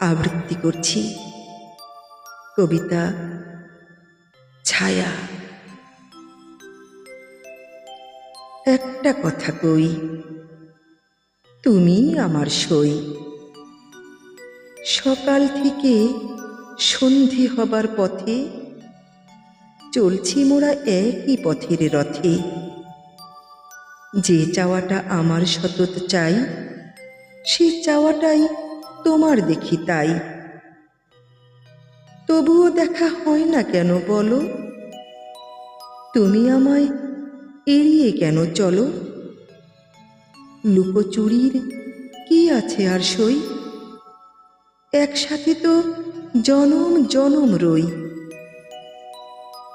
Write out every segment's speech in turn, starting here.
আবৃত্তি করছি। কবিতা ছায়া। একটা কথা কই তুমি আমার সই। সকাল থেকে সন্ধি হবার পথে চলছি মোরা একই পথের রথে। যে চাওয়াটা আমার সতত চাই, সে চাওয়াটাই তোমার দেখি তাই। তবুও দেখা হয় না কেন বলো? তুমি আমায় এড়িয়ে কেন চলো? লুকোচুরির কি আছে আর সই? একসাথে তো জনম জনম রই।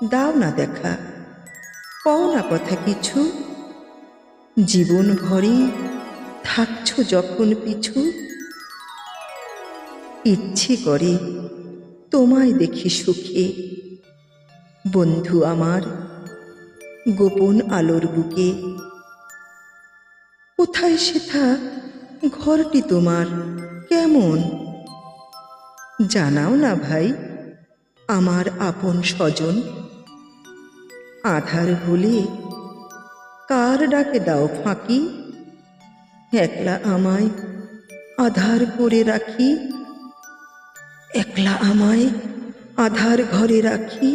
দাও না দেখা কও না কথা কিছু। জীবন ভরে থাকছ যখন পিছু। ইচ্ছে করে, তোমায় দেখি সুখে। বন্ধু আমার, গোপন আলোর বুকে। কোথায় সেথা ঘরটি তোমার, কেমন? জানাও না ভাই, আমার আপন স্বজন। আধার হলে কার ডাকে দাও ফাঁকি? একলা আমায় আধার করে রাখি। একলা আমায় আধার ঘরে রাখি?